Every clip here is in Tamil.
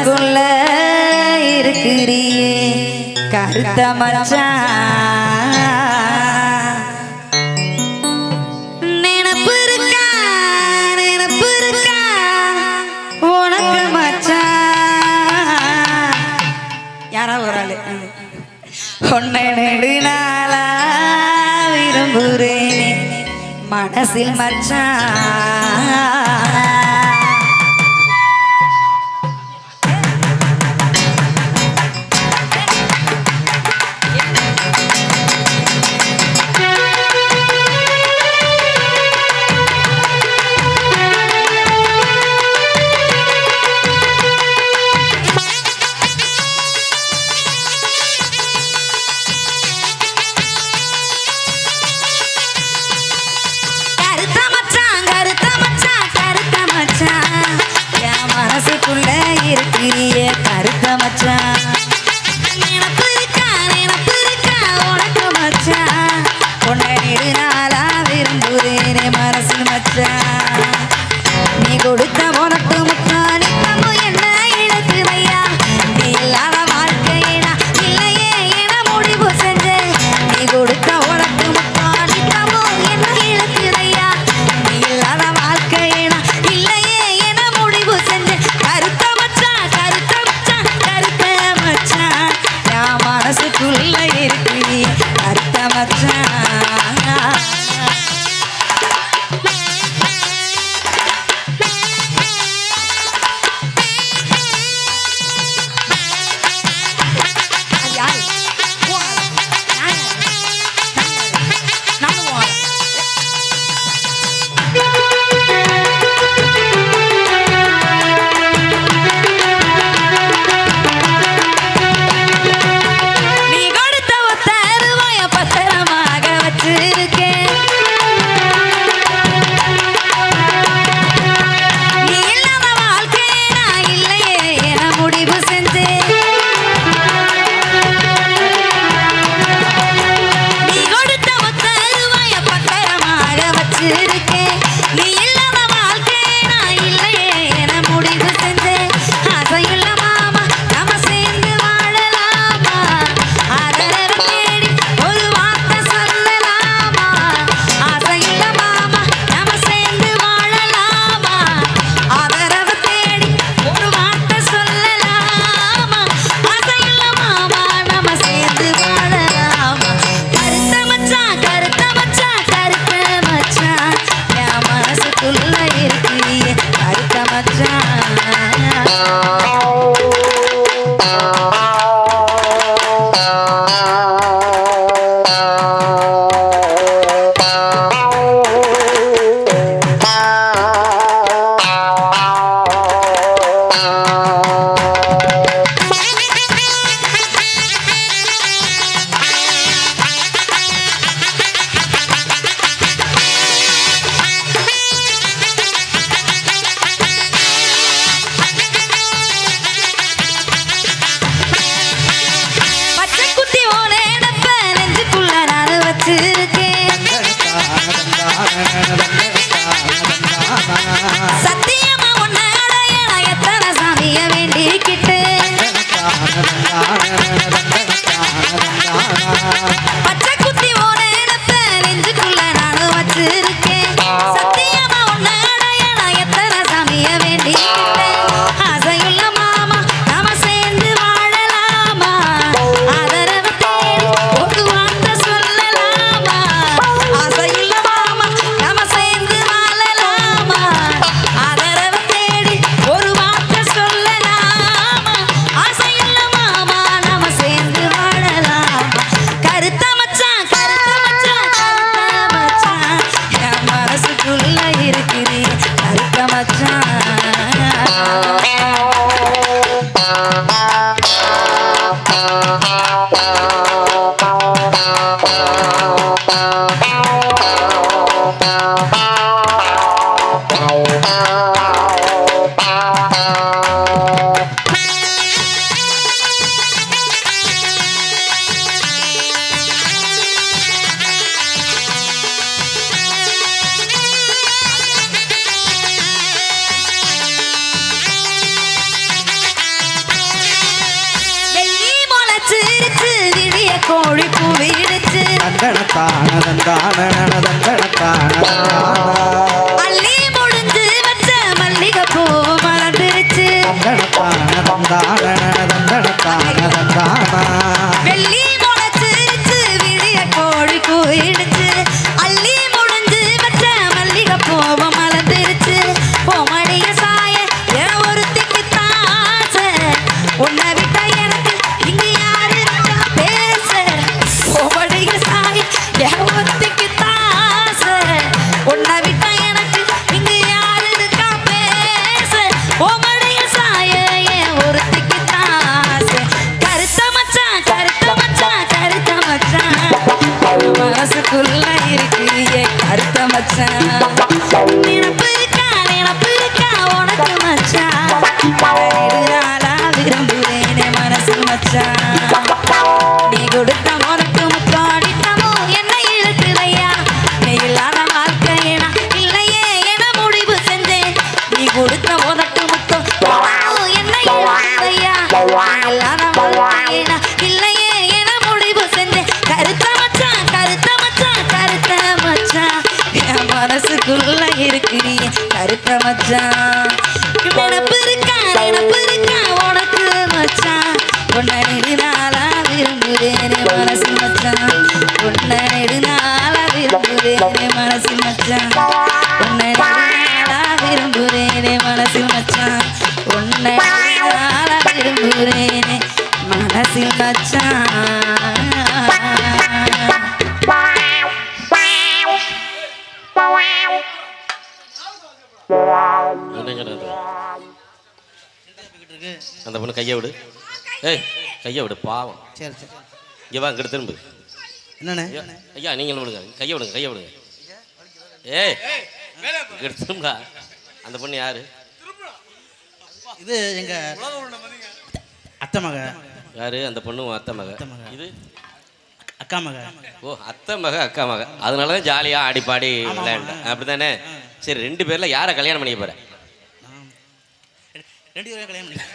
எனக்குள்ள இருக்கிறியே. கருத்த மச்சான் நினப்பு இருக்கா? நினப்பு இருக்கா? உனக்கு மச்சான் யாரா ஆளு? உன்னை நெடுநாளா விரும்புறேனே. மனசில் மச்சான் கருத்த மச்சான் நினப்பு இருக்கா நினப்பு இருக்கா உனக்கு மச்சான் உன்னை நெடு நாளா விரும்புறேனே மனசு மச்சான் நீ கொடுத்த உனக்கு முத்தானி கொடுத்த மொழி குவிடுச்சு தண்டனத்தான தந்தான. தண்டனத்தான மச்சான். கருத்த மச்சான். நினப்பு இருக்கா? நினப்பு இருக்கா? உனக்கு மச்சான். உன்னை நெடுநாளா விரும்புறேனே மனசு மச்சான். உன்னை நெடுநாளா விரும்புறேனே மனசு மச்சான். உன்னை நெடுநாளா மனசு மச்சான். உன்னை மனசில் மச்சான். கையை விடு ஏய் கையை விடு பாவம். சரி சரி. இங்கே வா இங்கிட்டு திரும்பு. என்னண்ணே? ஐயா, நீங்களும் விடுங்க. கையை விடுங்க கையை விடுங்க ஏய் இங்கிட்டு திரும்புடா. அந்த பொண்ணு யாரு? இது எங்க அத்தை மக. யாரு? அந்த பொண்ணு அத்தை மக. இது? அக்கா மக. ஓ அத்தை மக அக்கா மக. அதனால தான் ஜாலியாக ஆடி பாடி விளையாண்டேன் அப்படிதானே சரி ரெண்டு பேர்ல யாரை கல்யாணம் பண்ணிக்க போற? நான் ரெண்டு பேரும் கல்யாணம் பண்ணி.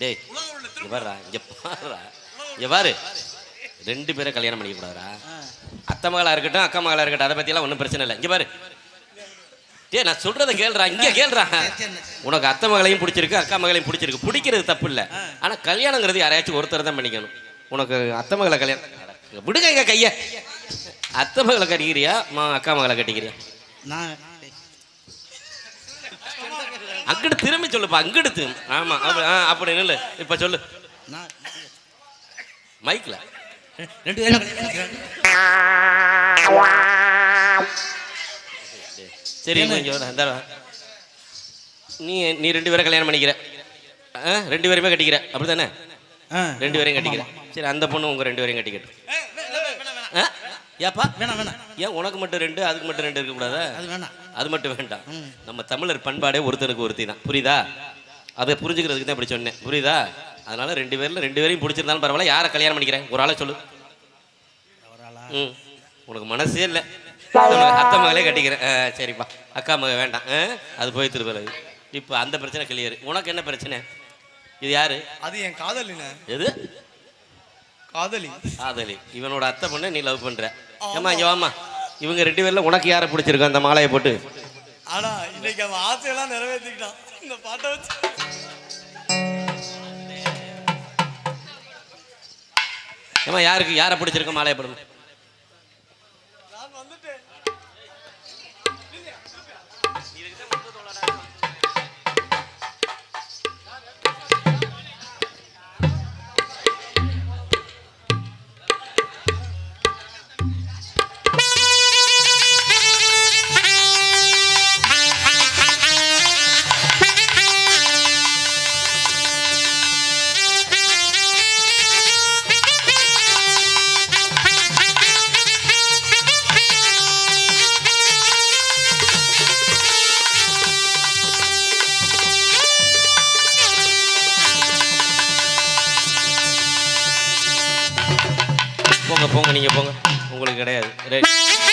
டேய் இங்க பாருடா பாருடா. இங்க பாரு. ரெண்டு பேரும் கல்யாணம் பண்ணிக்க கூடாதுடா அத்தை மகளா இருக்கட்டும் அக்கா மகளா இருக்கட்டும் அதை பத்தியெல்லாம் ஒன்றும் பிரச்சனை இல்லை. இங்கே பாரு. டே நான் சொல்றதை கேள்றா இங்கே கேள்றா உனக்கு அத்தை மகளையும் பிடிச்சிருக்கு அக்கா மகளையும் பிடிச்சிருக்கு. பிடிக்கிறது தப்பு இல்லை. ஆனால் கல்யாணங்கிறது யாரையாச்சும் ஒருத்தர் தான் பண்ணிக்கணும். உனக்கு அத்தை மகளை கல்யாணம் விடுங்க எங்க கைய. அத்தை மகளை கட்டிக்கிறியா மா அக்கா மகளை கட்டிக்கிறியா? நான் அங்கிட்டு திரும்பி சொல்லுப்பா அங்கிட்டு திரும்பி. ஆமா அப்படி ஆ அப்படி நில்லு. இப்ப சொல்லு. ரெண்டு பேரும் பண்ணிக்கிறேன். சரி வா. நீ நீ ரெண்டு பேரை கல்யாணம் பண்ணிக்கிற. ரெண்டு பேருமே கட்டிக்கிற. அப்படிதானே ஆ ரெண்டு பேரையும் கட்டிக்கிற. சரி அந்த பொண்ணு உங்க ரெண்டு பேரையும் கட்டிக்கட்டும். ஆ? ஏப்பா வேணாம் வேணாம். ஏன் உனக்கு மட்டும் ரெண்டு அதுக்கு மட்டும் ரெண்டு இருக்கக்கூடாதா அது வேணாம். அது மட்டும் வேண்டாம். நம்ம தமிழர் பண்பாடே ஒருத்தனுக்கு ஒருத்தி தான். புரியுதா? அதை புரிஞ்சுக்கிறதுக்கு தான் இப்படி சொன்னேன். புரியுதா? அதனால ரெண்டு பேர்ல ரெண்டு பேரையும் பிடிச்சிருந்தாலும் பரவாயில்ல. யாரை கல்யாணம் பண்ணிக்கிறேன்? ஒரு ஆளை சொல்லு. ஒரு ஆளா ம். உனக்கு மனசே இல்லை. அத்தை மகளே கட்டிக்கிறேன். ஆ, சரிப்பா. அக்கா மக வேண்டாம். ஆ, அது போய் திருப்பது இப்போ அந்த பிரச்சனை கிளியர் உனக்கு என்ன பிரச்சனை? இது யாரு? அது என் காதலிண்ணே எது? காதலி. காதலி. இவனோட அத்தை பொண்ணை நீ லவ் பண்ற. ஏம்மா இங்க வாம்மா. இவங்க ரெண்டு பேர்ல உனக்கு யாரை பிடிச்சிருக்கு அந்த மாலையை போட்டு? ஆனா இன்னைக்கு அவன் ஆசையெல்லாம் நிறைவேற்றிக்கிட்டான் இந்த பாட்டை வச்சு. ஏம்மா யாருக்கு யாரை பிடிச்சிருக்க மாலையை போடணும் போங்க போங்க நீங்க போங்க. உங்களுக்கு கிடையாது. ரைட்